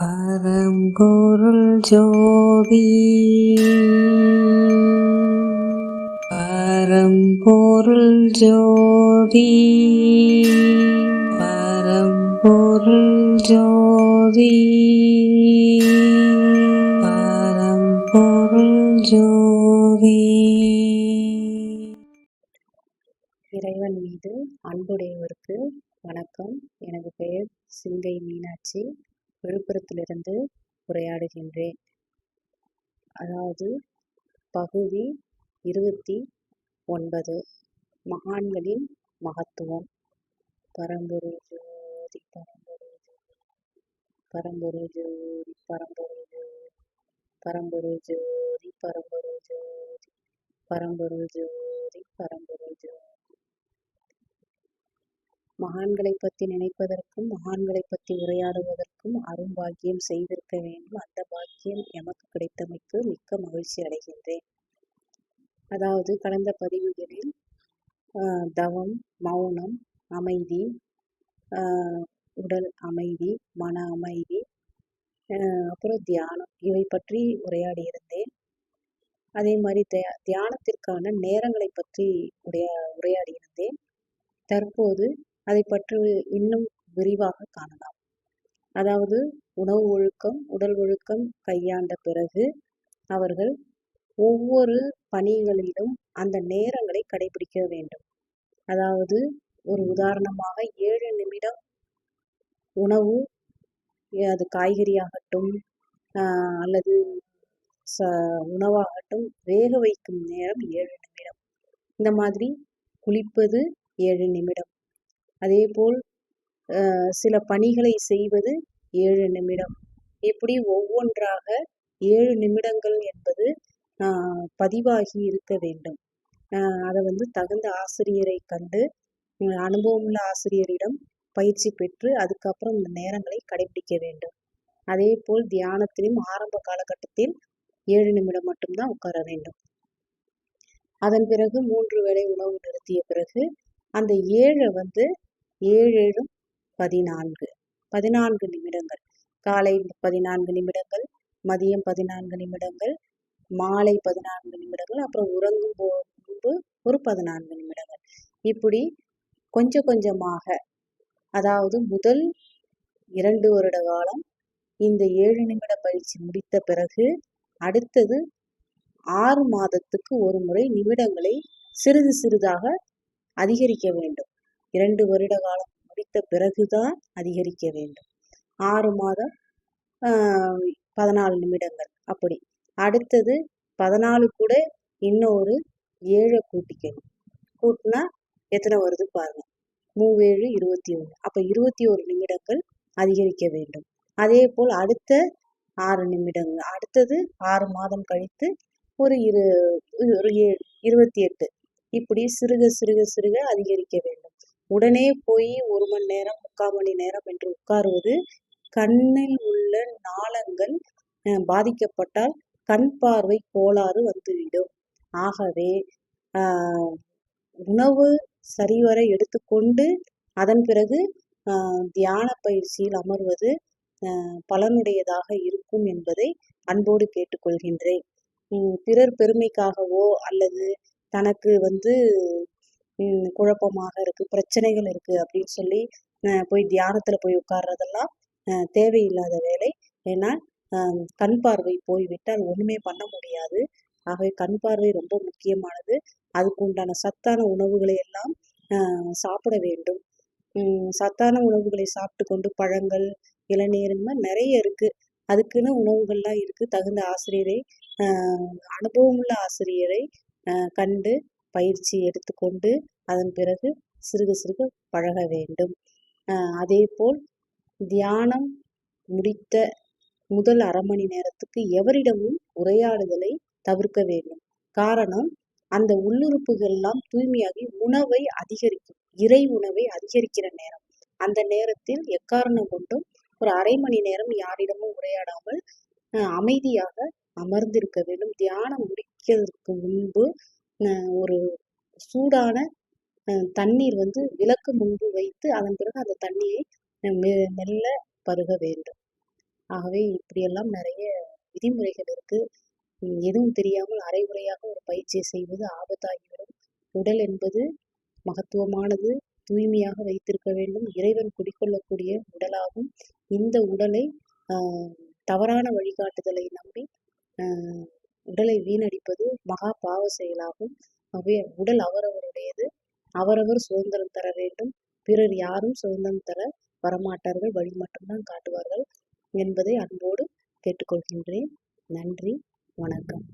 பரம்பொருள் ஜோதி. பரம்பொருள் ஜோதி. பரம்பொருள் ஜோதி. பரம்பொருள் ஜோதி. இறைவன் மீது அன்புடையவருக்கு வணக்கம். எனது பெயர் சிங்கை மீனாட்சி. விழுப்புரத்திலிருந்து உரையாடுகின்றேன். அதாவது பகுதி இருபத்தி ஒன்பது. மகான்களின் மகத்துவம். பரம்பொரு ஜோதி பரம்பொரு பரம்பொரு ஜோதி பரம்பொரு ஜோதி பரம்பொரு ஜோதி பரம்பொரு ஜோதி பரம்பொரு ஜோதி பரம்பொரு ஜோதி. மகான்களை பற்றி நினைப்பதற்கும் மகான்களை பற்றி உரையாடுவதற்கும் அரும்பாக்கியம் செய்திருக்க வேண்டும். அந்த பாக்கியம் எமக்கு கிடைத்தமைக்கு மிக்க மகிழ்ச்சி அடைகின்றேன். அதாவது கடந்த பதிவுகளில் தவம் மௌனம் அமைதி உடல் அமைதி மன அமைதி அப்புறம் தியானம் இவை பற்றி உரையாடி இருந்தேன் அதே மாதிரி தியானத்திற்கான நேரங்களை பற்றி உரையா உரையாடி இருந்தேன் தற்போது அதை பற்றி இன்னும் விரிவாக காணலாம். அதாவது உணவு ஒழுக்கம் உடல் ஒழுக்கம் கையாண்ட பிறகு அவர்கள் ஒவ்வொரு பணிகளிலும் அந்த நேரங்களை கடைபிடிக்க வேண்டும். அதாவது ஒரு உதாரணமாக ஏழு நிமிடம் உணவு அது காய்கறியாகட்டும் அல்லது ச உணவாகட்டும் வேக வைக்கும் நேரம் ஏழு நிமிடம். இந்த மாதிரி குளிப்பது ஏழு நிமிடம். அதேபோல் சில பணிகளை செய்வது ஏழு நிமிடம். இப்படி ஒவ்வொன்றாக ஏழு நிமிடங்கள் என்பது பதிவாகி இருக்க வேண்டும். அதை வந்து தகுந்த ஆசிரியரை கண்டு அனுபவமுள்ள ஆசிரியரிடம் பயிற்சி பெற்று அதுக்கப்புறம் இந்த நேரங்களை கடைபிடிக்க வேண்டும். அதே போல் தியானத்திலும் ஆரம்ப காலகட்டத்தில் ஏழு நிமிடம் மட்டும்தான் உட்கார வேண்டும். அதன் பிறகு மூன்று வேளை உணவு நிறுத்திய பிறகு அந்த ஏழை வந்து ஏழேழும் பதினான்கு. பதினான்கு நிமிடங்கள். காலை பதினான்கு நிமிடங்கள் மதியம் பதினான்கு நிமிடங்கள் மாலை பதினான்கு நிமிடங்கள் அப்புறம் உறங்கும் முன்பு ஒரு பதினான்கு நிமிடங்கள். இப்படி கொஞ்சம் கொஞ்சமாக அதாவது முதல் இரண்டு வருட காலம் இந்த ஏழு நிமிட பயிற்சி முடித்த பிறகு அடுத்தது ஆறு மாதத்துக்கு ஒரு முறை நிமிடங்களை சிறிது சிறிதாக அதிகரிக்க வேண்டும். இரண்டு வருட காலம் முடித்த பிறகுதான் அதிகரிக்க வேண்டும். ஆறு மாதம் பதினாலு நிமிடங்கள். அப்படி. அடுத்தது பதினாலு கூட இன்னொரு ஏழை கூட்டிக்கணும். கூட்டினா எத்தனை வருது பாருங்க. மூவேழு இருபத்தி ஒன்று அப்போ இருபத்தி ஒரு நிமிடங்கள் அதிகரிக்க வேண்டும். அதே போல் அடுத்த ஆறு நிமிடங்கள். அடுத்தது ஆறு மாதம் கழித்து ஒரு இரு ஒரு ஏழு இருபத்தி எட்டு இப்படி சிறுக சிறுக சிறுக அதிகரிக்க வேண்டும். உடனே போய் ஒரு மணி நேரம் முக்கால் மணி நேரம் என்று உட்காருவது கண்ணில் உள்ள நாளங்கள் பாதிக்கப்பட்டால் கண் பார்வை கோளாறு வந்துவிடும். ஆகவே உணவு சரிவர எடுத்துக்கொண்டு அதன் பிறகு தியான பயிற்சியில் அமர்வது பலனுடையதாக இருக்கும் என்பதை அன்போடு கேட்டுக்கொள்கின்றேன். பிறர் பெருமைக்காகவோ அல்லது தனக்கு வந்து குழப்பமாக இருக்குது பிரச்சனைகள் இருக்குது அப்படின்னு சொல்லி போய் தியானத்தில் போய் உட்கார்றதெல்லாம் தேவையில்லாத வேலை. ஏன்னா கண் பார்வை போய்விட்டால் ஒன்றுமே பண்ண முடியாது. ஆகவே கண் பார்வை ரொம்ப முக்கியமானது. அதுக்கு உண்டான சத்தான உணவுகளை எல்லாம் சாப்பிட வேண்டும். சத்தான உணவுகளை சாப்பிட்டு கொண்டு பழங்கள் இளநீர் நிறைய இருக்குது அதுக்குன்னு உணவுகள்லாம் இருக்குது தகுந்த ஆசிரியரை அனுபவமுள்ள ஆசிரியரை கண்டு பயிற்சி எடுத்துக்கொண்டு அதன் பிறகு சிறுக சிறுக பழக வேண்டும். அதேபோல் தியானம் முடித்த முதல் அரை மணி நேரத்துக்கு எவரிடமும் உரையாடுதலை தவிர்க்க வேண்டும். காரணம் அந்த உள்ளுறுப்புகள்லாம் தூய்மையாகி உணவை அதிகரிக்கும் இறை உணவை அதிகரிக்கிற நேரம். அந்த நேரத்தில் எக்காரணம் கொண்டும் ஒரு அரை மணி நேரம் யாரிடமும் உரையாடாமல் அமைதியாக அமர்ந்திருக்க வேண்டும். தியானம் முடிக்கிறதுக்கு முன்பு ஒரு சூடான தண்ணீர் வந்து விளக்கு முன்பு வைத்து அதன் பிறகு அந்த தண்ணியை மெல்ல பருக வேண்டும். ஆகவே இப்படியெல்லாம் நிறைய விதிமுறைகள் இருக்கு. எதுவும் தெரியாமல் அரைகுறையாக ஒரு பயிற்சியை செய்வது ஆபத்தாகிவிடும். உடல் என்பது மகத்துவமானது தூய்மையாக வைத்திருக்க வேண்டும். இறைவன் குடிக்கொள்ளக்கூடிய உடலாகும். இந்த உடலை தவறான வழிகாட்டுதலை நம்பி உடலை வீணடிப்பது மகா பாவ செயலாகும். அவை உடல் அவரவருடையது. அவரவர் சுதந்திரம் தர வேண்டும். பிறர் யாரும் சுதந்திரம் தர வரமாட்டார்கள். வழி மட்டும்தான் காட்டுவார்கள் என்பதை அன்போடு கேட்டுக்கொள்கின்றேன். நன்றி. வணக்கம்.